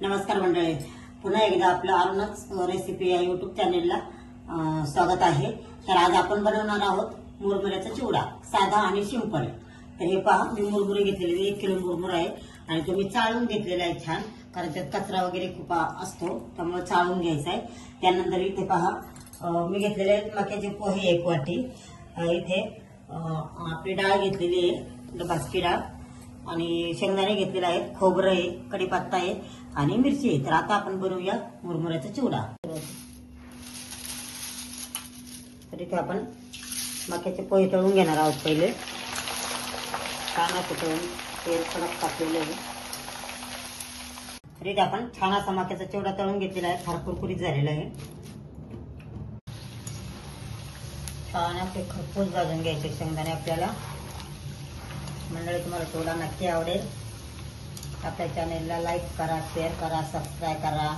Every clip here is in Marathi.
नमस्कार मंडळी. पुन्हा एकदा आपलं अरुणच रेसिपी या युट्यूब चॅनेलला स्वागत आहे. तर आज आपण बनवणार आहोत मुरमुऱ्याचा चिवडा साधा आणि सिंपल तर हे पहा मी मुरमुरे घेतलेले एक किलो मुरमुर आहे आणि तो मी चाळून घेतलेला आहे छान कारण त्यात कचरा वगैरे खूप असतो त्यामुळे चाळून घ्यायचा आहे. त्यानंतर इथे पहा मी घेतलेले आहेत मक्याचे पोहे एक वाटी. इथे आपली डाळ घेतलेली आहे बासकी डाळ. आणि शेंगदाणे घेतलेले आहेत खोबरं आहे कडीपत्ता आहे आणि मिरची आहे. तर आता आपण बनवूया मुरमुऱ्याचा चिवडा. तर इथे आपण मक्याचे पोहे तळून घेणार आहोत पहिले. छान तळून तेल कडक टाकलेलं आहे. तर इथे आपण छान असा मक्याचा चिवडा तळून घेतलेला आहे. फार कुरकुरीत झालेला आहे. छान असे खरपूस भाजून घ्यायचे शेंगदाणे आपल्याला. मंडळी तुम्हाला सोडा नक्की आवडेल. आपल्या चॅनेलला लाईक करा शेअर करा सबस्क्राईब करा.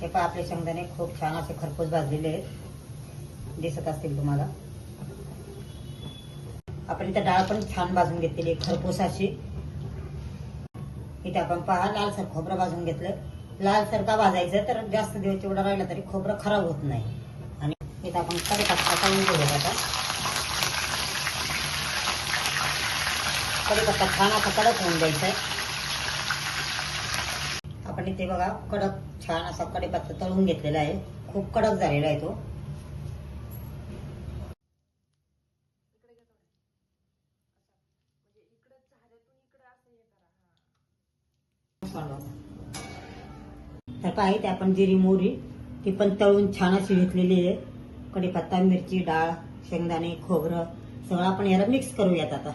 हे पहा आपले शेंगदाणे खूप छान असे खरपूस भाजलेले आहेत. दिसत असतील तुम्हाला. आपण इथं डाळ पण छान भाजून घेतलेली खरपूस अशी. इथे आपण पहा लालसर खोबरं भाजून घेतलं. लालसर का भाजायचं? तर जास्त दिवस चिवडा राहिला तरी खोबरं खराब होत नाही. आणि इथं आपण कढीपत्ता घेऊया आता. कढीपत्ता छान असा कडक होऊन द्यायचा आहे आपण इथे बघा कडक छान असा कढीपत्ता तळून घेतलेला आहे. खूप कडक झालेला आहे तो. तर काय ते आपण जिरी मोहरी ती पण तळून छान अशी घेतलेली आहे. कढीपत्ता मिरची डाळ शेंगदाणे खोबरं सगळं आपण याला मिक्स करूयात आता.